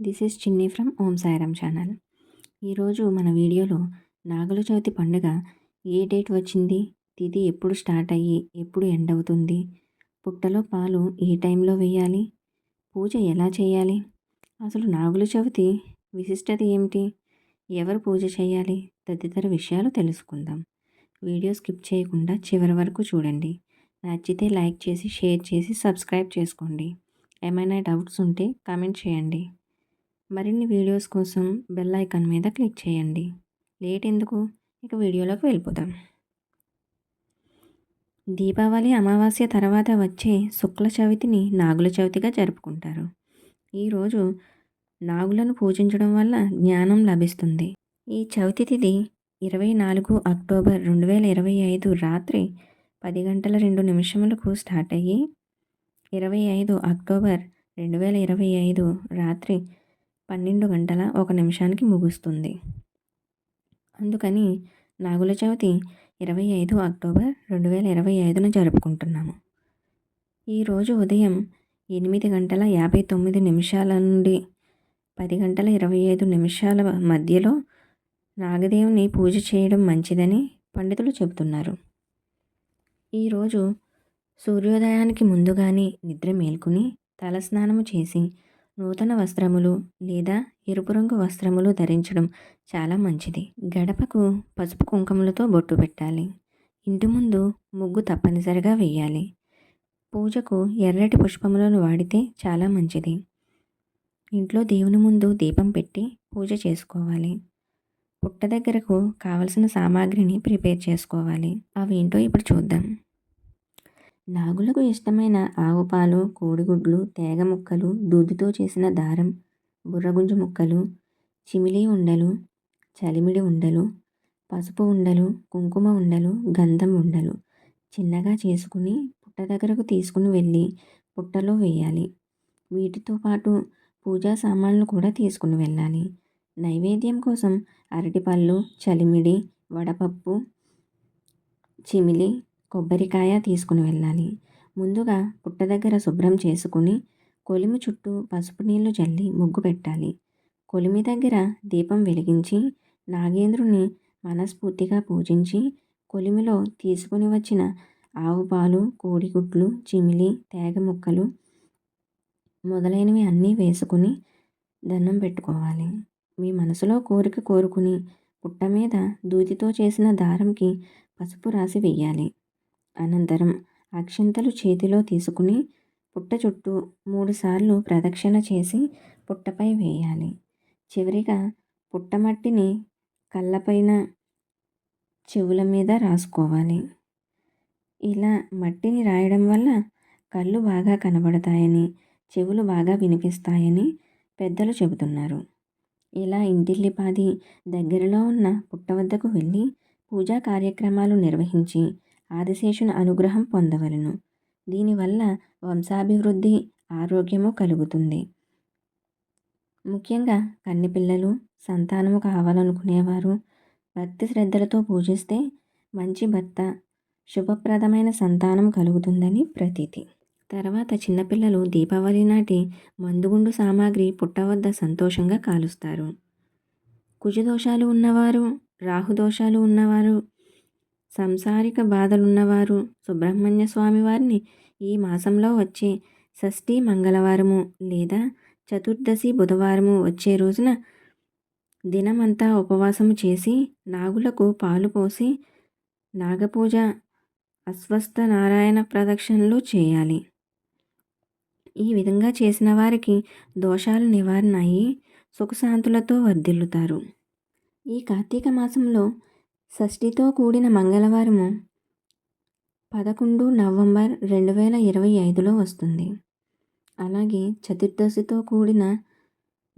This is Chinni from Om Sairam channel ఈరోజు మన వీడియోలో నాగుల చవితి పండుగ ఏ డేట్ వచ్చింది? తిథి ఎప్పుడు స్టార్ట్ అయ్యి ఎప్పుడు ఎండ్ అవుతుంది? పుట్టలో పాలు ఏ టైంలో వేయాలి? పూజ ఎలా చేయాలి? అసలు నాగుల చవితి విశిష్టత ఏమిటి? ఎవరు పూజ చేయాలి? తదితర విషయాలు తెలుసుకుందాం. వీడియో స్కిప్ చేయకుండా చివరి వరకు చూడండి. నచ్చితే లైక్ చేసి షేర్ చేసి సబ్స్క్రైబ్ చేసుకోండి. ఏమైనా డౌట్స్ ఉంటే కామెంట్ చేయండి. మరిన్ని వీడియోస్ కోసం బెల్ ఐకాన్ మీద క్లిక్ చేయండి. లేట్ ఎందుకు? ఇక వీడియోలోకి వెళ్ళిపోదాం. దీపావళి అమావాస్య తర్వాత వచ్చే శుక్ల చవితిని నాగుల చవితిగా జరుపుకుంటారు. ఈరోజు నాగులను పూజించడం వల్ల జ్ఞానం లభిస్తుంది. ఈ చవితి తిథి ఇరవై నాలుగు అక్టోబర్ రెండు వేల ఇరవై ఐదు రాత్రి పది గంటల రెండు నిమిషములకు స్టార్ట్ అయ్యి ఇరవై ఐదు అక్టోబర్ రెండు వేల ఇరవై ఐదు రాత్రి పన్నెండు గంటల ఒక నిమిషానికి ముగుస్తుంది. అందుకని నాగుల చవితి ఇరవై ఐదు అక్టోబర్ రెండు వేల ఇరవై ఐదున జరుపుకుంటున్నాము. ఈరోజు ఉదయం ఎనిమిది గంటల యాభై తొమ్మిది నిమిషాల నుండి పది గంటల ఇరవై ఐదు నిమిషాల మధ్యలో నాగదేవుని పూజ చేయడం మంచిదని పండితులు చెబుతున్నారు. ఈరోజు సూర్యోదయానికి ముందుగానే నిద్ర మేల్కొని తలస్నానము చేసి నూతన వస్త్రములు లేదా ఎరుపు రంగు వస్త్రములు ధరించడం చాలా మంచిది. గడపకు పసుపు కుంకుమలతో బొట్టు పెట్టాలి. ఇంటి ముందు ముగ్గు తప్పనిసరిగా వేయాలి. పూజకు ఎర్రటి పుష్పములను వాడితే చాలా మంచిది. ఇంట్లో దేవుని ముందు దీపం పెట్టి పూజ చేసుకోవాలి. పుట్ట దగ్గరకు కావలసిన సామాగ్రిని ప్రిపేర్ చేసుకోవాలి. అవి ఏంటో ఇప్పుడు చూద్దాం. నాగులకు ఇష్టమైన ఆవు పాలు కోడిగుడ్లు తేగ ముక్కలు దూదితో చేసిన దారం బుర్రగుంజు ముక్కలు చిమిలి ఉండలు చలిమిడి ఉండలు పసుపు ఉండలు కుంకుమ ఉండలు గంధం ఉండలు చిన్నగా చేసుకుని పుట్ట దగ్గరకు తీసుకుని వెళ్ళి పుట్టలో వేయాలి. వీటితో పాటు పూజా సామాన్లు కూడా తీసుకుని వెళ్ళాలి. నైవేద్యం కోసం అరటిపళ్ళు చలిమిడి వడపప్పు చిమిలి కొబ్బరికాయ తీసుకుని వెళ్ళాలి. ముందుగా పుట్ట దగ్గర శుభ్రం చేసుకుని కొలిమి చుట్టూ పసుపు నీళ్ళు చల్లి ముగ్గు పెట్టాలి. కొలిమి దగ్గర దీపం వెలిగించి నాగేంద్రుని మనస్ఫూర్తిగా పూజించి కొలిమిలో తీసుకుని వచ్చిన ఆవు పాలు కోడిగుడ్లు చిమిలి తేగ ముక్కలు మొదలైనవి అన్నీ వేసుకుని దండం పెట్టుకోవాలి. మీ మనసులో కోరిక కోరుకుని పుట్ట మీద దూదితో చేసిన దారంకి పసుపు రాసి వెయ్యాలి. అనంతరం అక్షింతలు చేతిలో తీసుకుని పుట్ట చుట్టూ మూడుసార్లు ప్రదక్షిణ చేసి పుట్టపై వేయాలి. చివరిగా పుట్టమట్టిని కళ్ళపైన చెవుల మీద రాసుకోవాలి. ఇలా మట్టిని రాయడం వల్ల కళ్ళు బాగా కనబడతాయని చెవులు బాగా వినిపిస్తాయని పెద్దలు చెబుతున్నారు. ఇలా ఇంటిల్లిపాది దగ్గరలో ఉన్న పుట్ట వద్దకు వెళ్ళి పూజా కార్యక్రమాలు నిర్వహించి ఆదిశేషుని అనుగ్రహం పొందవలను. దీనివల్ల వంశాభివృద్ధి ఆరోగ్యము కలుగుతుంది. ముఖ్యంగా కన్నెపిల్లలు సంతానము కావాలనుకునేవారు భక్తి శ్రద్ధలతో పూజిస్తే మంచి భర్త శుభప్రదమైన సంతానం కలుగుతుందని ప్రతీతి. తర్వాత చిన్నపిల్లలు దీపావళి నాటి మందుగుండు సామాగ్రి పుట్టవద్ద సంతోషంగా కాలుస్తారు. కుజదోషాలు ఉన్నవారు రాహుదోషాలు ఉన్నవారు సంసారిక బాధలున్నవారు సుబ్రహ్మణ్య స్వామి వారిని ఈ మాసంలో వచ్చే షష్ఠి మంగళవారము లేదా చతుర్దశి బుధవారము వచ్చే రోజున దినమంతా ఉపవాసము చేసి నాగులకు పాలు పోసి నాగపూజ అస్వస్థ నారాయణ ప్రదక్షిణలు చేయాలి. ఈ విధంగా చేసిన వారికి దోషాలు నివారణ అయ్యి సుఖశాంతులతో వర్ధిల్లుతారు. ఈ కార్తీక మాసంలో షష్ఠితో కూడిన మంగళవారము పదకొండు నవంబర్ రెండు వేల ఇరవై ఐదులో వస్తుంది. అలాగే చతుర్దశితో కూడిన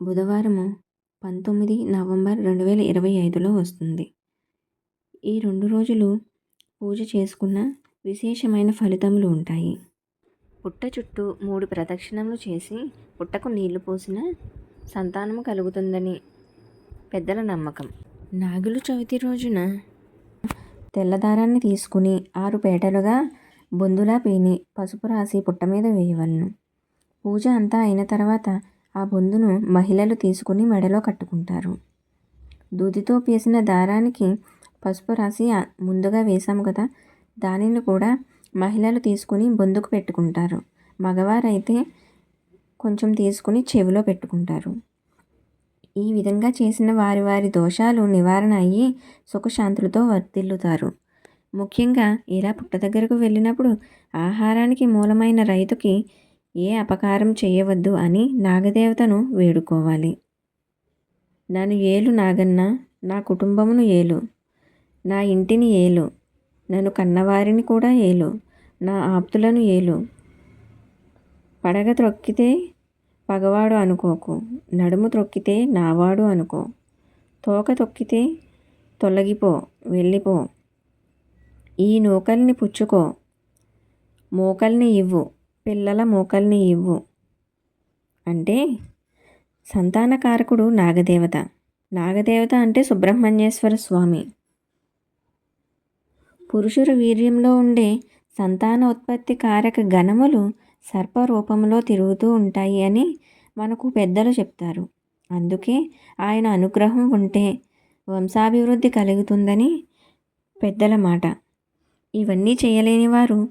బుధవారము పంతొమ్మిది నవంబర్ రెండు వేల ఇరవై ఐదులో వస్తుంది. ఈ రెండు రోజులు పూజ చేసుకున్న విశేషమైన ఫలితములు ఉంటాయి. పుట్ట చుట్టూ మూడు ప్రదక్షిణములు చేసి పుట్టకు నీళ్ళు పోసిన సంతానము కలుగుతుందని పెద్దల నమ్మకం. నాగుల చవితి రోజున తెల్లదారాన్ని తీసుకుని ఆరు పేటలుగా బొందులా పీని పసుపు రాసి పుట్ట మీద వేయవలను. పూజ అంతా అయిన తర్వాత ఆ బొందును మహిళలు తీసుకుని మెడలో కట్టుకుంటారు. దూదితో పేసిన దారానికి పసుపు రాసి ముందుగా వేసాము కదా దానిని కూడా మహిళలు తీసుకుని బొందుకు పెట్టుకుంటారు. మగవారైతే కొంచెం తీసుకుని చెవిలో పెట్టుకుంటారు. ఈ విధంగా చేసిన వారి వారి దోషాలు నివారణ అయ్యి సుఖశాంతులతో వర్ధిల్లుతారు. ముఖ్యంగా ఇలా పుట్ట దగ్గరకు వెళ్ళినప్పుడు ఆహారానికి మూలమైన రైతుకి ఏ అపకారం చేయవద్దు అని నాగదేవతను వేడుకోవాలి. నన్ను ఏలు నాగన్న నా కుటుంబమును ఏలు నా ఇంటిని ఏలు నన్ను కన్నవారిని కూడా ఏలు నా ఆప్తులను ఏలు. పడగ త్రొక్కితే పగవాడు అనుకోకు. నడుము త్రొక్కితే నావాడు అనుకో. తోక తొక్కితే తొలగిపో వెళ్ళిపో. ఈ నూకల్ని పుచ్చుకో. మోకల్ని ఇవ్వు. పిల్లల మోకల్ని ఇవ్వు. అంటే సంతానకారకుడు నాగదేవత. నాగదేవత అంటే సుబ్రహ్మణ్యేశ్వర స్వామి. పురుషుల వీర్యంలో ఉండే సంతాన ఉత్పత్తి కారక గణములు సర్ప రూపంలో తిరుగుతూ ఉంటాయి అని మనకు పెద్దలు చెప్తారు. అందుకే ఆయన అనుగ్రహం ఉంటే వంశాభివృద్ధి కలుగుతుందని పెద్దల మాట. ఇవన్నీ చేయలేని వారు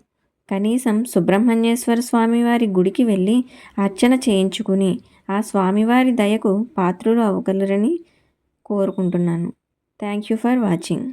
కనీసం సుబ్రహ్మణ్యేశ్వర స్వామి వారి గుడికి వెళ్ళి అర్చన చేయించుకుని ఆ స్వామివారి దయకు పాత్రులు అవ్వగలరని కోరుకుంటున్నాను. Thank you for watching.